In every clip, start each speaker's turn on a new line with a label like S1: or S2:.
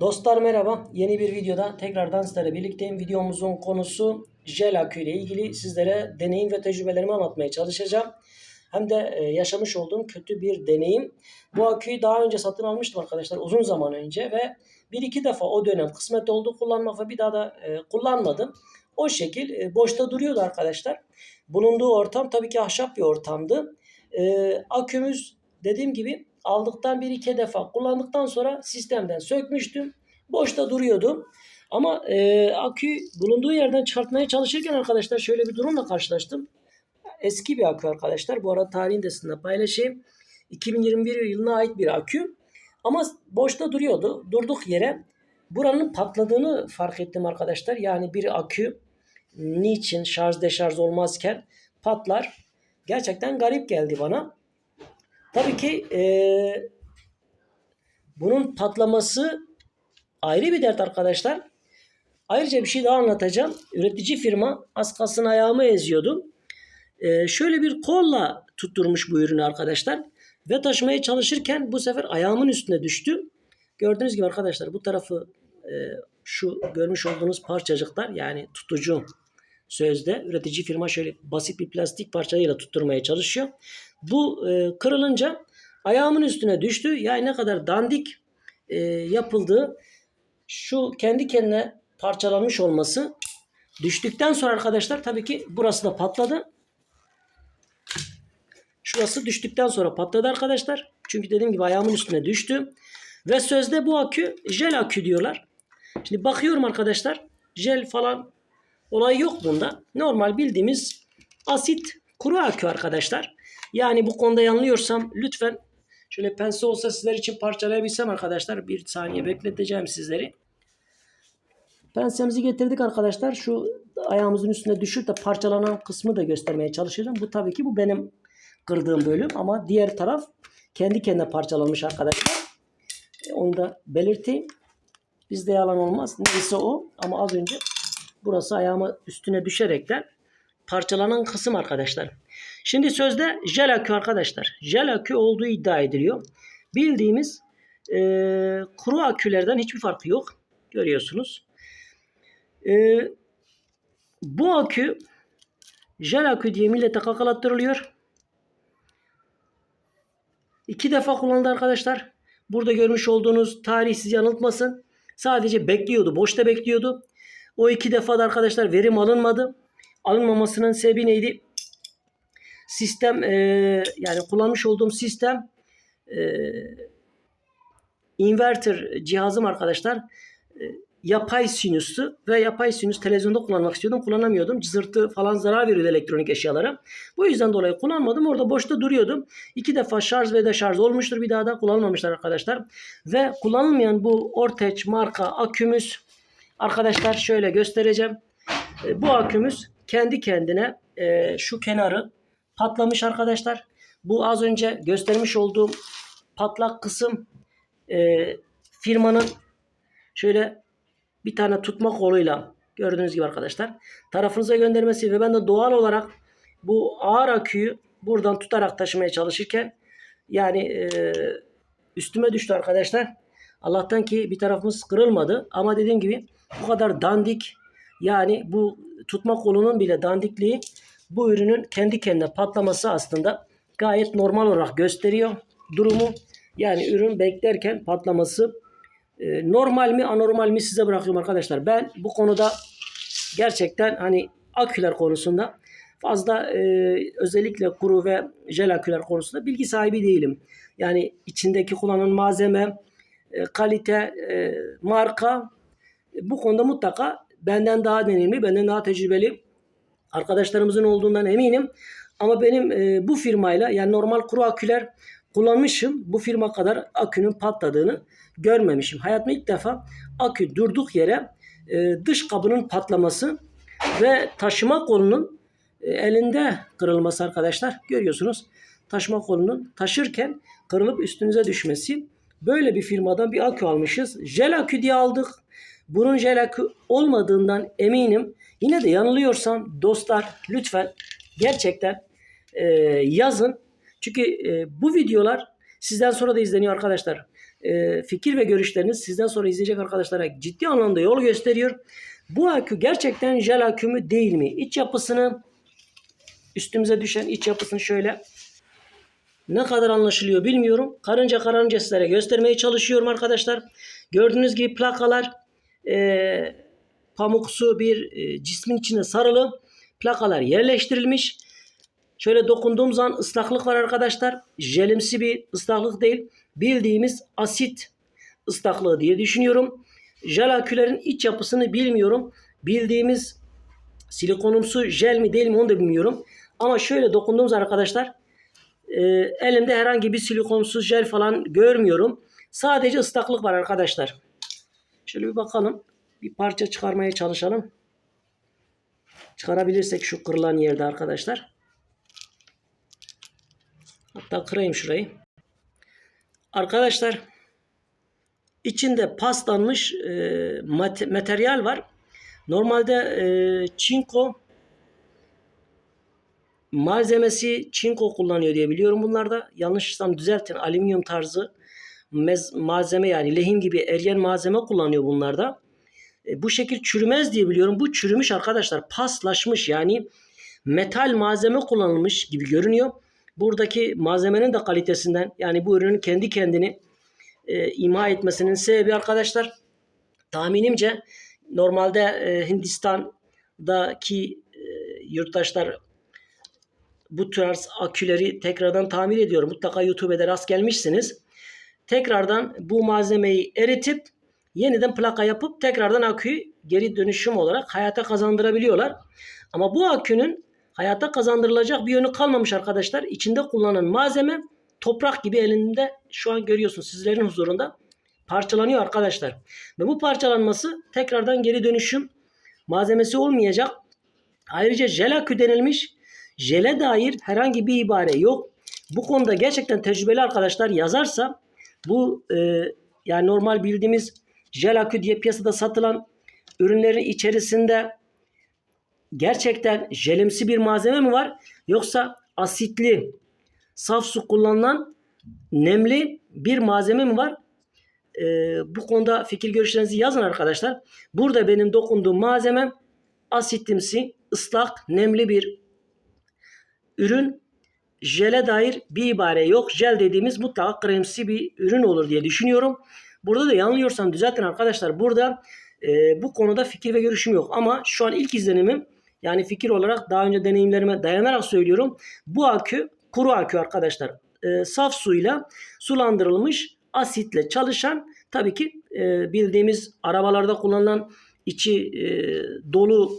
S1: Dostlar merhaba. Yeni bir videoda tekrardan sizlerle birlikteyim. Videomuzun konusu jel akü ile ilgili sizlere deneyim ve tecrübelerimi anlatmaya çalışacağım. Hem de e, yaşamış olduğum kötü bir deneyim. Bu aküyü daha önce satın almıştım arkadaşlar uzun zaman önce ve bir iki defa o dönem kısmet oldu kullanmak ve bir daha da e, kullanmadım. O şekil e, boşta duruyordu arkadaşlar. Bulunduğu ortam tabii ki ahşap bir ortamdı. Akümüz dediğim gibi aldıktan bir iki defa kullandıktan sonra sistemden sökmüştüm. Boşta duruyordu. Ama e, akü bulunduğu yerden çıkartmaya çalışırken arkadaşlar şöyle bir durumla karşılaştım. Eski bir akü arkadaşlar. Bu arada tarihini de sizinle paylaşayım. 2021 yılına ait bir akü. Ama boşta duruyordu. Durduk yere buranın patladığını fark ettim arkadaşlar. Yani bir akü niçin şarj deşarj olmazken patlar. Gerçekten garip geldi bana. Tabii ki eee, bunun patlaması ayrı bir dert arkadaşlar. Ayrıca bir şey daha anlatacağım. Üretici firma az kalsın ayağımı eziyordu. Eee, şöyle bir kolla tutturmuş bu ürünü arkadaşlar. Ve taşımaya çalışırken bu sefer ayağımın üstüne düştü. Gördüğünüz gibi arkadaşlar bu tarafı eee, şu görmüş olduğunuz parçacıklar yani tutucu sözde üretici firma şöyle basit bir plastik parçayla tutturmaya çalışıyor. Bu e, kırılınca ayağımın üstüne düştü. Yani ne kadar dandik e, yapıldığı şu kendi kendine parçalanmış olması düştükten sonra arkadaşlar tabii ki burası da patladı. Şurası düştükten sonra patladı arkadaşlar. Çünkü dediğim gibi ayağımın üstüne düştü. Ve sözde bu akü jel akü diyorlar. Şimdi bakıyorum arkadaşlar. Jel falan olay yok bunda. Normal bildiğimiz asit kuru akü arkadaşlar. Yani bu konuda yanılıyorsam lütfen şöyle pense olsa sizler için parçalayabilsem arkadaşlar. Bir saniye bekleteceğim sizleri. Pensemizi getirdik arkadaşlar. Şu ayağımızın üstüne düşüp de parçalanan kısmı da göstermeye çalışacağım. Bu tabii ki bu benim kırdığım bölüm ama diğer taraf kendi kendine parçalanmış arkadaşlar. E, Onu da belirteyim. Bizde yalan olmaz. Neyse o ama az önce burası ayağıma üstüne düşerekten parçalanan kısım arkadaşlar. Şimdi sözde jel akü arkadaşlar. Jel akü olduğu iddia ediliyor. Bildiğimiz e, kuru akülerden hiçbir farkı yok. Görüyorsunuz. E, bu akü jel akü diye millete kakalattırılıyor. İki defa kullanıldı arkadaşlar. Burada görmüş olduğunuz tarih sizi yanıltmasın. Sadece bekliyordu. Boşta bekliyordu. O iki defa da arkadaşlar verim alınmadı. Alınmamasının sebebi neydi? Sistem e, yani kullanmış olduğum sistem e, inverter cihazım arkadaşlar e, yapay sinüstü ve yapay sinüs televizyonda kullanmak istiyordum. Kullanamıyordum. Cızırtı falan zarar veriyordu elektronik eşyalara. Bu yüzden dolayı kullanmadım. Orada boşta duruyordum. İki defa şarj ve deşarj olmuştur. Bir daha da kullanılmamışlar arkadaşlar. Ve kullanılmayan bu Orteç marka akümüz arkadaşlar şöyle göstereceğim. E, bu akümüz kendi kendine e, şu kenarı patlamış arkadaşlar. Bu az önce göstermiş olduğum patlak kısım e, firmanın şöyle bir tane tutma koluyla gördüğünüz gibi arkadaşlar tarafınıza göndermesi ve ben de doğal olarak bu ağır aküyü buradan tutarak taşımaya çalışırken yani e, üstüme düştü arkadaşlar. Allah'tan ki bir tarafımız kırılmadı ama dediğim gibi bu kadar dandik yani bu tutma kolunun bile dandikliği bu ürünün kendi kendine patlaması aslında gayet normal olarak gösteriyor durumu. Yani ürün beklerken patlaması e, normal mi anormal mi size bırakıyorum arkadaşlar. Ben bu konuda gerçekten hani aküler konusunda fazla e, özellikle kuru ve jel aküler konusunda bilgi sahibi değilim. Yani içindeki kullanılan malzeme, e, kalite, e, marka e, bu konuda mutlaka benden daha deneyimli, benden daha tecrübeli arkadaşlarımızın olduğundan eminim. Ama benim e, bu firmayla yani normal kuru aküler kullanmışım. Bu firma kadar akünün patladığını görmemişim. Hayatımda ilk defa akü durduk yere e, dış kabının patlaması ve taşıma kolunun e, elinde kırılması arkadaşlar. Görüyorsunuz taşıma kolunun taşırken kırılıp üstünüze düşmesi. Böyle bir firmadan bir akü almışız. Jel akü diye aldık. Bunun jel akü olmadığından eminim. Yine de yanılıyorsam dostlar lütfen gerçekten e, yazın. Çünkü e, bu videolar sizden sonra da izleniyor arkadaşlar. e, fikir ve görüşleriniz sizden sonra izleyecek arkadaşlara ciddi anlamda yol gösteriyor. Bu akü gerçekten jel akü mü değil mi? İç yapısını üstümüze düşen iç yapısını şöyle ne kadar anlaşılıyor bilmiyorum. Karınca kararınca sizlere göstermeye çalışıyorum arkadaşlar. Gördüğünüz gibi plakalar e, pamuksu bir e, cismin içine sarılı. Plakalar yerleştirilmiş. Şöyle dokunduğum zaman ıslaklık var arkadaşlar. Jelimsi bir ıslaklık değil. Bildiğimiz asit ıslaklığı diye düşünüyorum. Jel akülerin iç yapısını bilmiyorum. Bildiğimiz silikonumsu jel mi değil mi onu da bilmiyorum. Ama şöyle dokunduğum zaman arkadaşlar e, elimde herhangi bir silikonumsuz jel falan görmüyorum. Sadece ıslaklık var arkadaşlar. Şöyle bir bakalım. Bir parça çıkarmaya çalışalım. Çıkarabilirsek şu kırılan yerde arkadaşlar. Hatta kırayım şurayı. Arkadaşlar içinde paslanmış e, mate- materyal var. Normalde e, çinko malzemesi çinko kullanıyor diye biliyorum bunlarda. Yanlışsam düzeltin. Alüminyum tarzı malzeme yani lehim gibi eriyen malzeme kullanıyor bunlarda. E, bu şekil çürümez diye biliyorum. Bu çürümüş arkadaşlar. Paslaşmış yani metal malzeme kullanılmış gibi görünüyor. Buradaki malzemenin de kalitesinden yani bu ürünün kendi kendini e, ima etmesinin sebebi arkadaşlar tahminimce normalde e, Hindistan'daki e, yurttaşlar bu tarz aküleri tekrardan tamir ediyor. Mutlaka YouTube'da rast gelmişsiniz. Tekrardan bu malzemeyi eritip yeniden plaka yapıp tekrardan aküyü geri dönüşüm olarak hayata kazandırabiliyorlar. Ama bu akünün hayata kazandırılacak bir yönü kalmamış arkadaşlar. İçinde kullanılan malzeme toprak gibi elinde şu an görüyorsunuz sizlerin huzurunda parçalanıyor arkadaşlar. Ve bu parçalanması tekrardan geri dönüşüm malzemesi olmayacak. Ayrıca jel akü denilmiş. Jele dair herhangi bir ibare yok. Bu konuda gerçekten tecrübeli arkadaşlar yazarsa bu e, yani normal bildiğimiz jel akü diye piyasada satılan ürünlerin içerisinde gerçekten jelimsi bir malzeme mi var yoksa asitli saf su kullanılan nemli bir malzeme mi var? Ee, bu konuda fikir görüşlerinizi yazın arkadaşlar. Burada benim dokunduğum malzemem asitimsi, ıslak, nemli bir ürün. Jele dair bir ibare yok. Jel dediğimiz mutlaka kremsi bir ürün olur diye düşünüyorum. Burada da yanılıyorsam düzeltin arkadaşlar. Burada e, bu konuda fikir ve görüşüm yok. Ama şu an ilk izlenimim yani fikir olarak daha önce deneyimlerime dayanarak söylüyorum. Bu akü kuru akü arkadaşlar. E, saf suyla sulandırılmış asitle çalışan tabii ki e, bildiğimiz arabalarda kullanılan içi e, dolu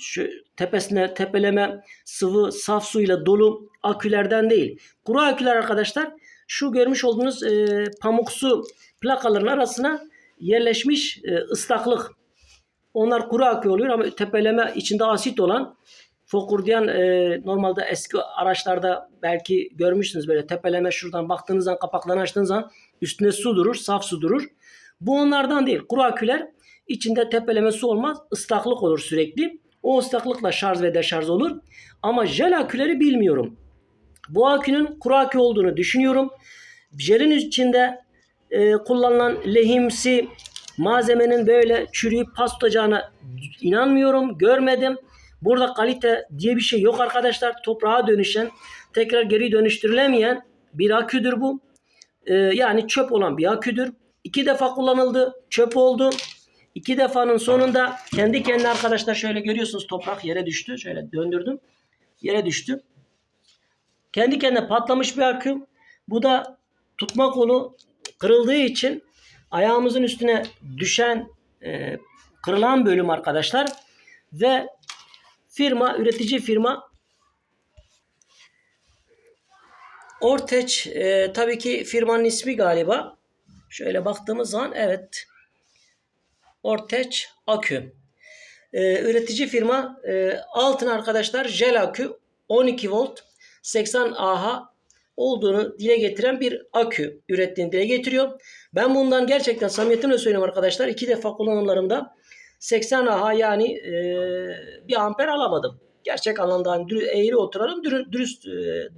S1: şu, tepesine tepeleme sıvı saf suyla dolu akülerden değil. Kuru aküler arkadaşlar şu görmüş olduğunuz e, pamuksu plakaların arasına yerleşmiş e, ıslaklık. Onlar kuru akü oluyor ama tepeleme içinde asit olan fokurdayan e, normalde eski araçlarda belki görmüşsünüz böyle tepeleme şuradan baktığınız zaman kapaklarını açtığınız zaman üstünde su durur, saf su durur. Bu onlardan değil. Kuru aküler içinde tepeleme su olmaz, ıslaklık olur sürekli. O ıslaklıkla şarj ve deşarj olur. Ama jel aküleri bilmiyorum. Bu akünün kuru akü olduğunu düşünüyorum. Jelin içinde e, kullanılan lehimsi malzemenin böyle çürüyüp pas tutacağına inanmıyorum, görmedim. Burada kalite diye bir şey yok arkadaşlar. Toprağa dönüşen, tekrar geri dönüştürülemeyen bir aküdür bu. Ee, yani çöp olan bir aküdür. İki defa kullanıldı, çöp oldu. İki defanın sonunda kendi kendine arkadaşlar şöyle görüyorsunuz toprak yere düştü. Şöyle döndürdüm. Yere düştü. Kendi kendine patlamış bir akü. Bu da tutma kolu kırıldığı için ayağımızın üstüne düşen e, kırılan bölüm arkadaşlar ve firma üretici firma Orteç e, tabii ki firmanın ismi galiba. Şöyle baktığımız zaman evet Orteç Akü. E, üretici firma e, altın arkadaşlar jel akü 12 volt 80 Ah olduğunu dile getiren bir akü ürettiğini dile getiriyor. Ben bundan gerçekten samimiyetimle söylüyorum arkadaşlar. iki defa kullanımlarımda 80 Ah yani e, bir amper alamadım. Gerçek anlamda hani eğri oturalım, dürü- dürüst e,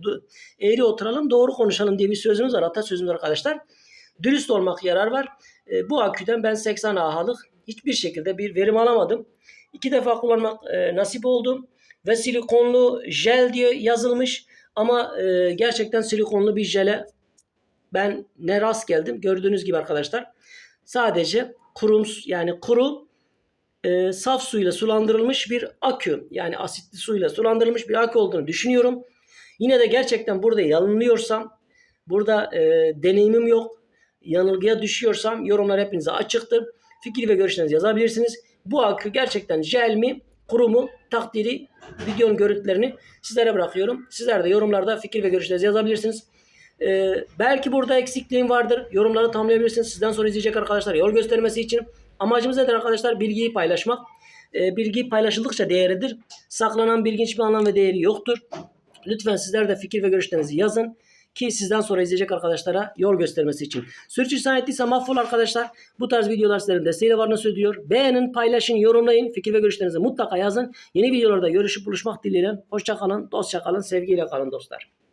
S1: eğri oturalım, doğru konuşalım diye bir sözümüz var, atasözümüz var arkadaşlar. Dürüst olmak yarar var. E, bu aküden ben 80 AH'lık hiçbir şekilde bir verim alamadım. İki defa kullanmak e, nasip oldu. Ve silikonlu jel diye yazılmış. Ama e, gerçekten silikonlu bir jele ben ne rast geldim. Gördüğünüz gibi arkadaşlar. Sadece kurum yani kuru e, saf suyla sulandırılmış bir akü. Yani asitli suyla sulandırılmış bir akü olduğunu düşünüyorum. Yine de gerçekten burada yanılıyorsam, burada e, deneyimim yok, yanılgıya düşüyorsam yorumlar hepinize açıktır. Fikir ve görüşlerinizi yazabilirsiniz. Bu akü gerçekten jel mi, kuru mu takdiri videonun görüntülerini sizlere bırakıyorum. Sizler de yorumlarda fikir ve görüşlerinizi yazabilirsiniz. Ee, belki burada eksikliğim vardır. Yorumları tamamlayabilirsiniz. Sizden sonra izleyecek arkadaşlar yol göstermesi için. Amacımız nedir arkadaşlar? Bilgiyi paylaşmak. Ee, bilgi paylaşıldıkça değeridir. Saklanan bilgin hiçbir anlam ve değeri yoktur. Lütfen sizler de fikir ve görüşlerinizi yazın ki sizden sonra izleyecek arkadaşlara yol göstermesi için. Sürçülisan ettiyse mahvol arkadaşlar. Bu tarz videolar sizlerin desteğiyle varını söylüyor. Beğenin, paylaşın, yorumlayın. Fikir ve görüşlerinizi mutlaka yazın. Yeni videolarda görüşüp buluşmak dileğiyle. Hoşçakalın, dostça kalın, sevgiyle kalın dostlar.